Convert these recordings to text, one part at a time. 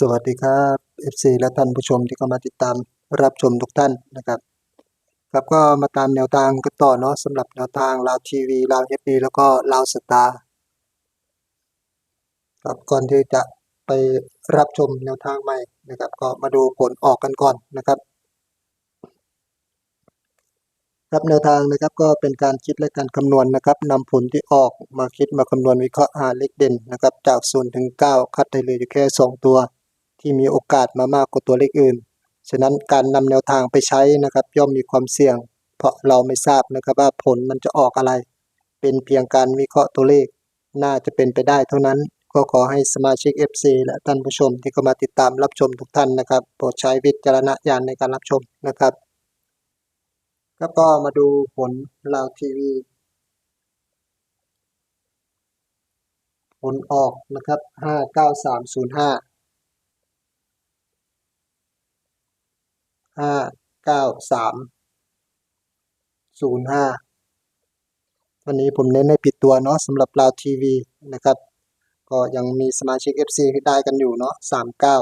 สวัสดีครับ FC และท่านผู้ชมที่เข้ามาติดตามรับชมทุกท่านนะครับ ครับก็มาตามแนวทางกันต่อเนาะสำหรับแนวทางลาวทีวีลาวเอฟดีแล้วก็ลาวสตาร์ครับก่อนที่จะไปรับชมแนวทางใหม่นะครับ ก็มาดูผลออกกันก่อนนะครับครับแนวทางนะครับก็เป็นการคิดและการคำนวณนะครับนำผลที่ออกมาคิดมาคำนวณวิเคราะห์หาเลขเด่นนะครับ จาก0ถึง 9 คัดได้เลยอยู่แค่ 2 ตัว ที่มีโอกาสมามากกว่าตัวเลขอื่น ฉะนั้นการนำแนวทางไปใช้นะครับ ย่อมมีความเสี่ยง เพราะเราไม่ทราบนะครับว่าผลมันจะออกอะไร เป็นเพียงการวิเคราะห์ตัวเลข น่าจะเป็นไปได้เท่านั้น ก็ขอให้สมาชิก FC และท่านผู้ชมที่เข้ามาติดตามรับชมทุกท่านนะครับ โปรดใช้วิจารณญาณในการรับชมนะครับแล้วก็มาดูผลลาวทีวีผลออกนะครับ 59305 ห้าเก้าสามศูนย์ห้าวันนี้ผมเน้นให้ผิดตัวเนาะสำหรับลาวทีวีนะครับ ก็ยังมีสมาชิก FC ที่ได้กันอยู่เนาะสามเก้า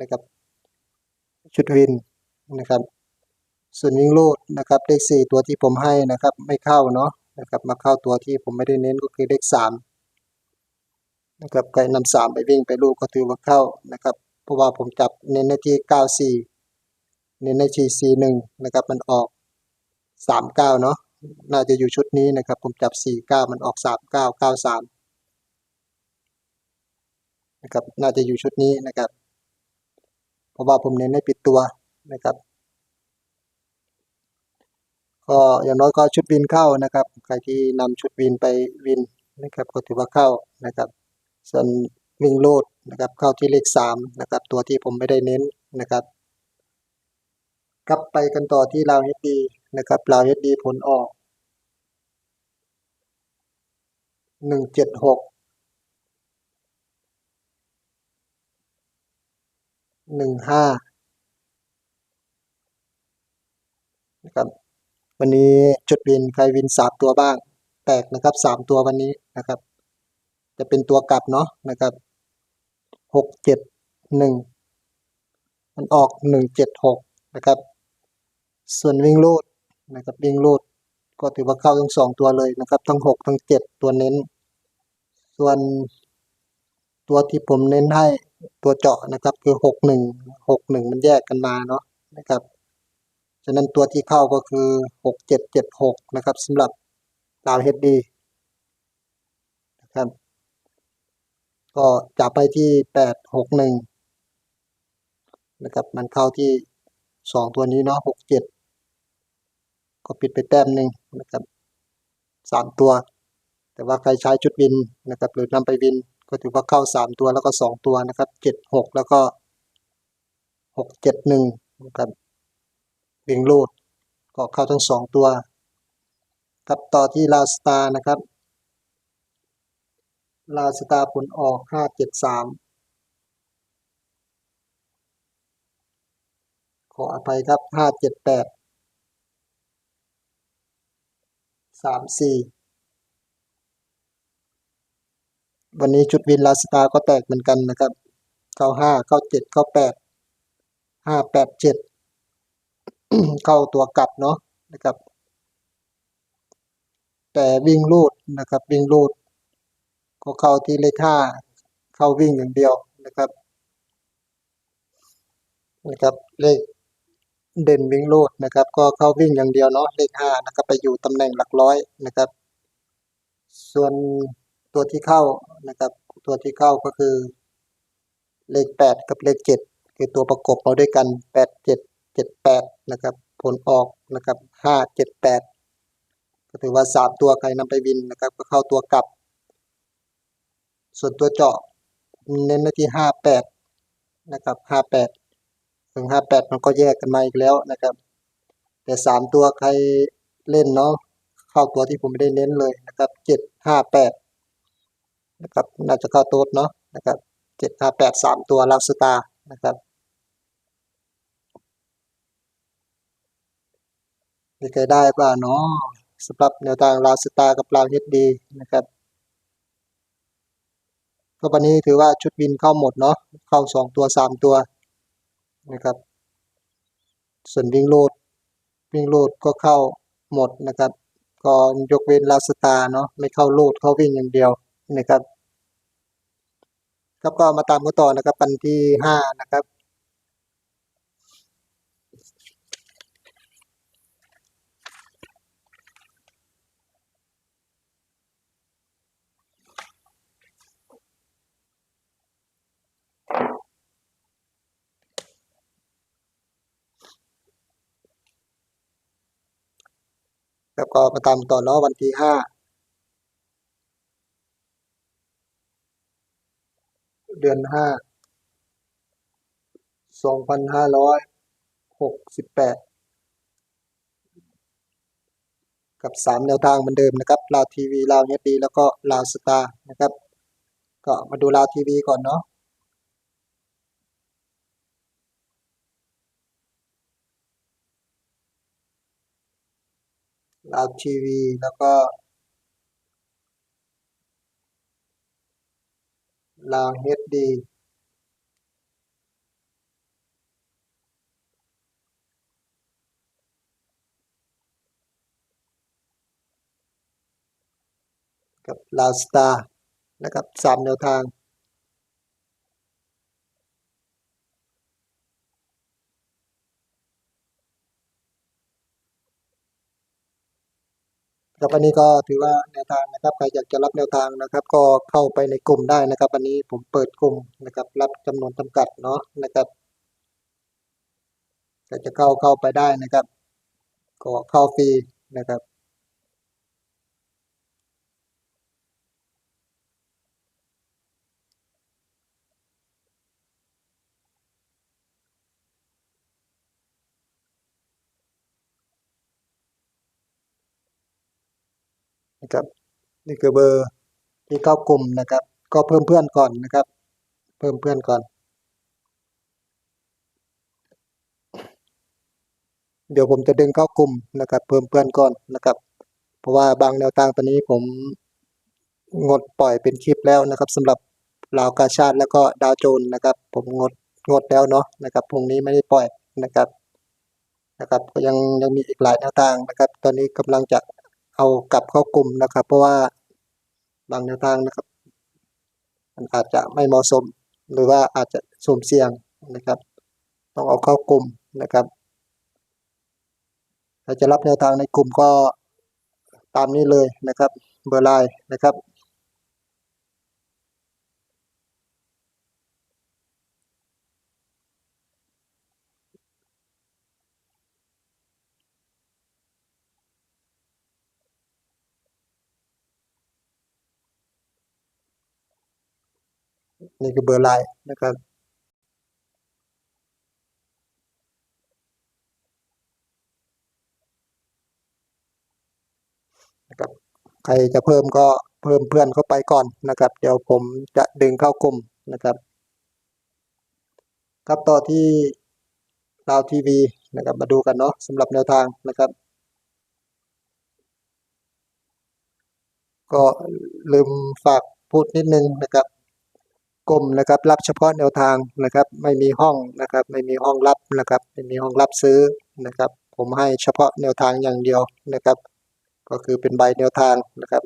นะครับ ชุดวินนะครับ ส่วนวิ่งโลดนะครับเลขสี่ตัวที่ผมให้นะครับ ไม่เข้าเนาะนะครับ มาเข้าตัวที่ผมไม่ได้เน้นก็คือเลขสามนะครับใครนำสามไปวิ่งไปลูกก็ถือว่าเข้านะครับ เพราะว่าผมจับเน้นในที่เก้าสี่ เน้นในที่สี่หนึ่งนะครับมันออกสามเก้าเนาะน่าจะอยู่ชุดนี้นะครับ ผมจับสี่เก้ามันออกสามเก้าเก้าสามนะครับน่าจะอยู่ชุดนี้นะครับ เพราะว่าผมเน้นให้ปิดตัวนะครับก็อย่างน้อยก็ชุดวินเข้านะครับ ใครที่นำชุดวินไปวินนะครับก็ถือว่าเข้านะครับ ส่วนวิ่งโลดนะครับเข้าที่เลขสามนะครับตัวที่ผมไม่ได้เน้นนะครับ กลับไปกันต่อที่ลาวเฮดดีนะครับลาวเฮดดีผลออกหนึ่งเจ็ดหกหนึ่งห้านะครับวันนี้จุดวินใครวินสามตัวบ้าง แตกนะครับสามตัววันนี้นะครับ จะเป็นตัวกลับเนาะนะครับหกเจ็ดหนึ่งมันออกหนึ่งเจ็ดหกนะครับ ส่วนวิ่งลูดนะครับวิ่งลูดก็ถือว่าเข้าทั้งสองตัวเลยนะครับ ทั้งหกทั้งเจ็ดตัวเน้น ส่วนตัวที่ผมเน้นให้ตัวเจาะนะครับ คือหกหนึ่งหกหนึ่งมันแยกกันมาเนาะนะครับฉะนั้นตัวที่เข้าก็คือหกเจ็ดเจ็ดหกนะครับสำหรับดาวเฮดดีนะครับก็จับไปที่แปดหกหนึ่งนะครับ มันเข้าที่สองตัวนี้เนาะหกเจ็ด ก็ปิดไปแต้มหนึ่งนะครับสามตัว แต่ว่าใครใช้ชุดวินนะครับหรือนำไปวินก็ถือว่าเข้าสามตัวแล้วก็สองตัวนะครับเจ็ดหกแล้วก็หกเจ็ดหนึ่งนะครับวิ่งลูดก็เข้าทั้งสองตัวครับต่อที่ลาสตาร์นะครับลาสตาร์ผลออกห้าเจ็ดสามขออภัยครับห้าเจ็ดแปด สามสี่วันนี้จุดวินลาสตาร์ก็แตกเหมือนกันนะครับเข้าห้าเข้าเจ็ดเข้าแปดห้าแปดเจ็ดเข้าตัวกลับเนาะนะครับ แต่วิ่งลูดนะครับ วิ่งลูด ก็เข้าที่เลขห้าเข้าวิ่งอย่างเดียวนะครับ นะครับเลข เด่นวิ่งลูดนะครับ ก็เข้าวิ่งอย่างเดียวเนาะเลขห้านะครับไปอยู่ตำแหน่งหลักร้อยนะครับ ส่วนตัวที่เข้านะครับ ตัวที่เข้าก็คือ เลขแปดกับเลขเจ็ดคือตัวประกบเอาด้วยกันแปดเจ็ดเจ็ดแปดนะครับ ผลออกนะครับห้าเจ็ดแปดก็ถือว่าสามตัวใครนำไปวินนะครับ ก็เข้าตัวกลับ ส่วนตัวเจาะเน้นไปที่ห้าแปดนะครับห้าแปด ถึงห้าแปดมันก็แยกกันมาอีกแล้วนะครับ แต่สามตัวใครเล่นเนาะเข้าตัวที่ผมไม่ได้เน้นเลยนะครับเจ็ดห้าแปดนะครับน่าจะเข้าโต๊ดเนาะนะครับเจ็ดห้าแปดสามตัวลาวสตาร์นะครับมีใครได้บ้างเนาะสำหรับแนวทางลาวสตาร์กับลาวเฮดดีนะครับก็วันนี้ถือว่าชุดวินเข้าหมดเนาะเข้าสองตัวสามตัว นะครับ ส่วนวิ่งโลดวิ่งโลดก็เข้าหมดนะครับก็ยกเว้นลาสตาเนาะไม่เข้าโลดเข้าวิ่งอย่างเดียวนะครับครับก็มาตามกันต่อนะครับปันที่ห้านะครับ แล้วก็มาตามต่อเนาะวันที่ห้าเดือนห้าสองพันห้าร้อยหกสิบแปดกับสามแนวทางเหมือนเดิมนะครับลาวทีวีลาวเฮดีแล้วก็ลาวสตาร์นะครับ ก็มาดูลาวทีวีก่อนเนาะ ลาวทีวี แล้วก็ลาวเฮดีกับลาวสตาร์นะครับสามแนวทาง ครับอันนี้ก็ถือว่าแนวทางนะครับใครอยากจะรับแนวทางนะครับ ก็เข้าไปในกลุ่มได้นะครับ วันนี้ผมเปิดกลุ่มนะครับ รับจำนวนจำกัดเนาะนะครับก็จะเข้าเข้าไปได้นะครับ ก็เข้าฟรีนะครับ นะครับ นี่คือเบอร์ที่เข้ากลุ่มนะครับ ก็เพิ่มเพื่อนก่อนนะครับ เพิ่มเพื่อนก่อน เดี๋ยวผมจะดึงเข้ากลุ่มนะครับ เพิ่มเพื่อนก่อนนะครับ เพราะว่าบางแนวทางตอนนี้ผมงดปล่อยเป็นคลิปแล้วนะครับสำหรับลาวกาชาติแล้วก็ดาวโจนนะครับ ผมงดงดแล้วเนาะนะครับพรุ่งนี้ไม่ได้ปล่อยนะครับนะครับ ก็ยังยังมีอีกหลายแนวทางนะครับ ตอนนี้กำลังจะ เอากลับเข้ากลุ่มนะครับ เพราะว่าบางแนวทางนะครับ มันอาจจะไม่เหมาะสม หรือว่าอาจจะสุ่มเสี่ยงนะครับ ต้องเอาเข้ากลุ่มนะครับถ้าจะรับแนวทางในกลุ่มก็ตามนี้เลยนะครับ เบอร์ไลน์นะครับ นี่คือเบอร์ไลน์นะครับนะครับ ใครจะเพิ่มก็เพิ่มเพื่อนเข้าไปก่อนนะครับ เดี๋ยวผมจะดึงเข้ากลุ่มนะครับ ครับต่อที่ลาวทีวีนะครับมาดูกันเนาะสำหรับแนวทางนะครับ ก็ลืมฝากพูดนิดนึงนะครับ กลุ่มนะครับรับเฉพาะแนวทางนะครับไม่มีห้องนะครับไม่มีห้องรับนะครับไม่มีห้องรับซื้อนะครับ ผมให้เฉพาะแนวทางอย่างเดียวนะครับ ก็คือเป็นใบแนวทางนะครับ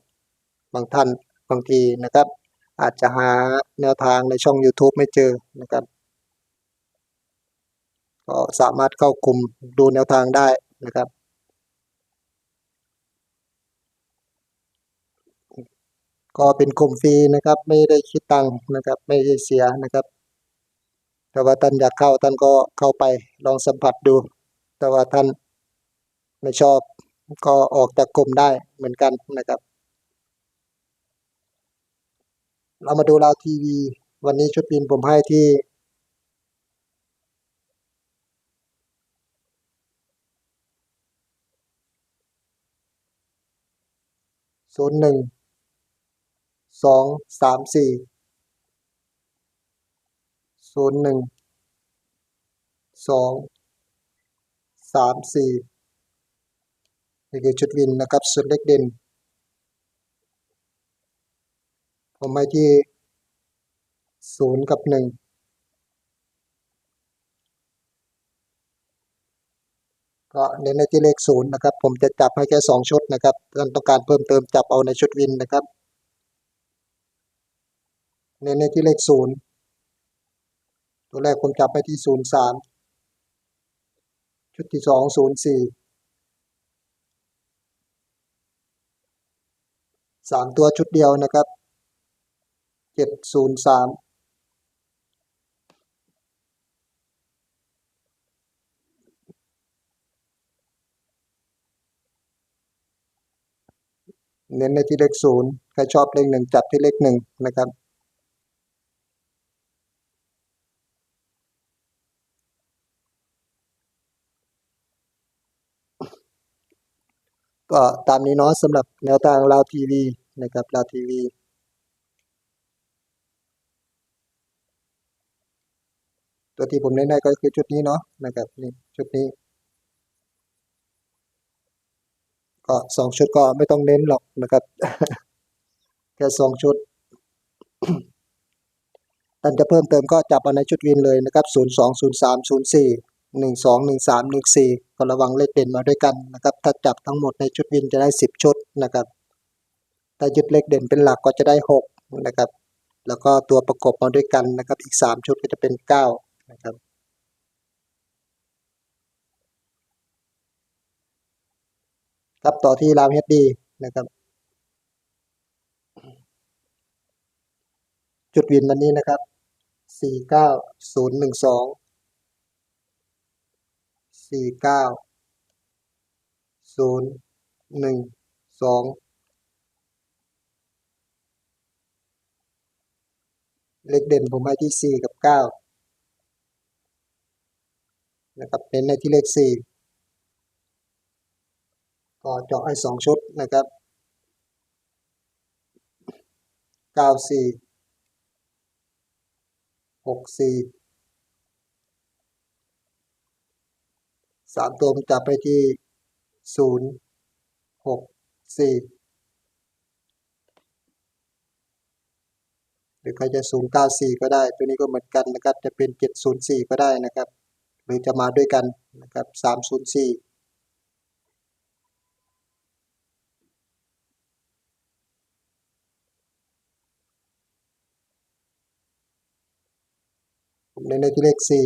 บางท่านบางทีนะครับ อาจจะหาแนวทางในช่อง YouTube ไม่เจอนะครับ ก็สามารถเข้ากลุ่มดูแนวทางได้นะครับ ก็เป็นกลุ่มฟรีนะครับ ไม่ได้คิดตังค์นะครับ ไม่ได้เสียนะครับ แต่ว่าท่านอยากเข้าท่านก็เข้าไปลองสัมผัสดู แต่ว่าท่านไม่ชอบก็ออกจากกลุ่มได้เหมือนกันนะครับ เรามาดูลาวทีวี วันนี้ชุดบินผมให้ที่ศูนย์หนึ่ง สองสามสี่ศูนย์หนึ่งสองสามสี่นี่คือชุดวินนะครับสุดเล็กเด่น ผมให้ที่ศูนย์กับหนึ่งก็เน้นในที่เลขศูนย์นะครับ ผมจะจับให้แค่สองชุดนะครับท่านต้องการเพิ่มเติมจับเอาในชุดวินนะครับ เน้นในที่เลขศูนย์ตัวแรกผมจับไปที่ศูนย์สามชุดที่สองศูนย์สี่สามตัวชุดเดียวนะครับเจ็ดศูนย์สามเน้นในที่เลขศูนย์ใครชอบเลขหนึ่งจับที่เลขหนึ่งนะครับ ก็ตามนี้เนาะสำหรับแนวทางลาวทีวีนะครับลาวทีวีตัวที่ผมเน้นให้ก็คือชุดนี้เนาะนะครับนี่ชุดนี้ ก็สองชุดก็ไม่ต้องเน้นหรอกนะครับแค่สองชุดท่านจะเพิ่มเติมก็จับเอาในชุดวินเลยนะครับศูนย์สอง หนึ่งสองหนึ่งสามหนึ่งสี่ก็ระวังเลขเด่นมาด้วยกันนะครับ ถ้าจับทั้งหมดในชุดวินจะได้สิบชุดนะครับ ถ้ายึดเลขเด่นเป็นหลักก็จะได้หกนะครับ แล้วก็ตัวประกบมาด้วยกันนะครับ อีกสามชุดก็จะเป็นเก้านะครับครับต่อที่รามเฮดดีนะครับ จุดวินวันนี้นะครับสี่เก้าศูนย์หนึ่งสอง สี่เก้าศูนย์หนึ่งสองเลขเด่นผมให้ที่สี่กับเก้านะครับเน้นในที่เลขสี่ก็เจาะให้สองชุดนะครับเก้าสี่หกสี่ สามตัวผมจับไปที่ศูนย์หกสี่หรือใครจะศูนย์เก้าสี่ก็ได้ ตัวนี้ก็เหมือนกันนะครับจะเป็นเจ็ดศูนย์สี่ก็ได้นะครับ หรือจะมาด้วยกันนะครับสามศูนย์สี่ผมเน้นในที่เลขสี่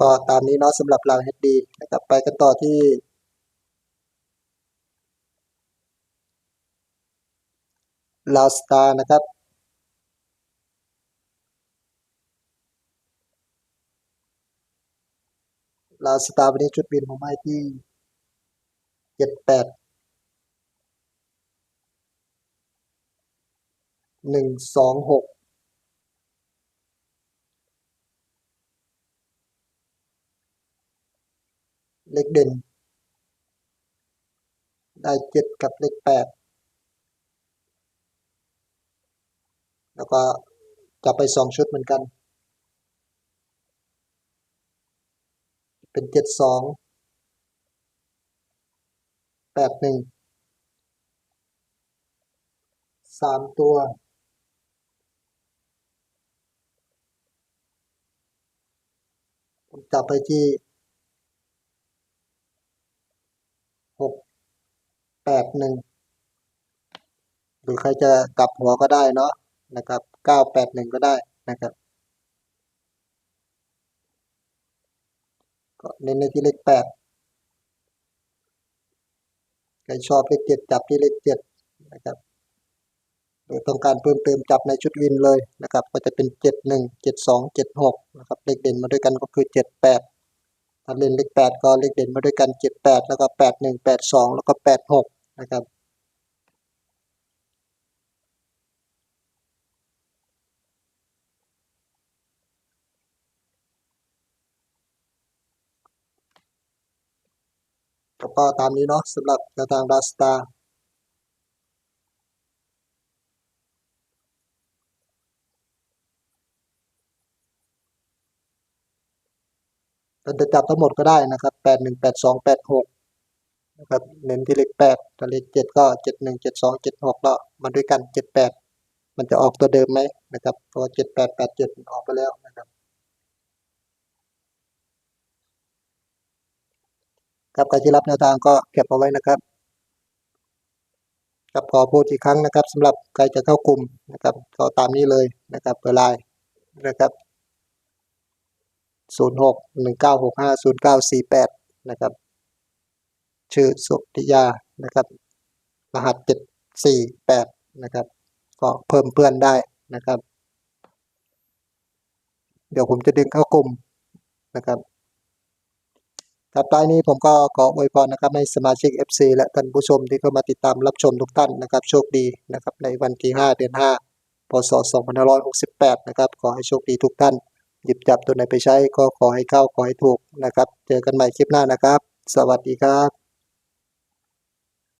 ก็ตามนี้เนาะสำหรับรางเฮดดีนะครับไปกันต่อที่ ลาวสตาร์นะครับ ลาวสตาร์วันนี้ชุดบินผมให้ที่เจ็ดแปดหนึ่งสองหก เลขเด่น ได้เจ็ดกับเลขแปดแล้วก็จะไปสองชุดเหมือนกัน เป็นเจ็ดสองแปดหนึ่งสามตัวผมจับไปที่หก แปดหนึ่งหรือใครจะกลับหัวก็ได้เนาะนะครับเก้าแปดหนึ่งก็ได้นะครับ ก็เน้นในที่เลขแปดใครชอบเลขเจ็ดจับที่เลขเจ็ดนะครับหรือต้องการเพิ่มเติมจับในชุดวินเลยนะครับ ก็จะเป็นเจ็ดหนึ่งเจ็ดสองเจ็ดหกนะครับเลขเด่นมาด้วยกันก็คือเจ็ดแปดถ้าเล่นเลขแปดก็เลขเด่นมาด้วยกันเจ็ดแปดแล้วก็แปดหนึ่งแปดสองแล้วก็แปดหก นะครับ ก็ตามนี้เนาะสำหรับกระทางดาสตาเป็จะจับทั้งหมดก็ได้นะครับ แปดหนึ่งแปดสองแปดหก นะครับ เน้นที่เลขแปดถ้าเลขเจ็ดก็เจ็ดหนึ่งเจ็ดสองเจ็ดหกแล้วมาด้วยกันเจ็ดแปดมันจะออกตัวเดิมไหมนะครับเพราะว่าเจ็ดแปดแปดเจ็ดออกไปแล้วนะครับครับใครที่รับแนวทางก็เก็บเอาไว้นะครับครับขอพูดอีกครั้งนะครับสำหรับใครจะเข้ากลุ่มนะครับก็ตามนี้เลยนะครับเบอร์ไลน์นะครับศูนย์หกหนึ่งเก้าหกห้าศูนย์เก้าสี่แปดนะครับ ชื่อสุติยานะครับ รหัสเจ็ดสี่แปดนะครับ ก็เพิ่มเพื่อนได้นะครับ เดี๋ยวผมจะดึงเข้ากลุ่มนะครับครับท้ายนี้ผมก็ขออวยพรนะครับให้สมาชิก FC และท่านผู้ชมที่เข้ามาติดตามรับชมทุกท่านนะครับ โชคดีนะครับ ในวันที่ 5 เดือน 5 พศ 2568 นะครับ ขอให้โชคดีทุกท่าน หยิบจับตัวไหนไปใช้ก็ขอให้เข้าขอให้ถูกนะครับ เจอกันใหม่คลิปหน้านะครับ สวัสดีครับ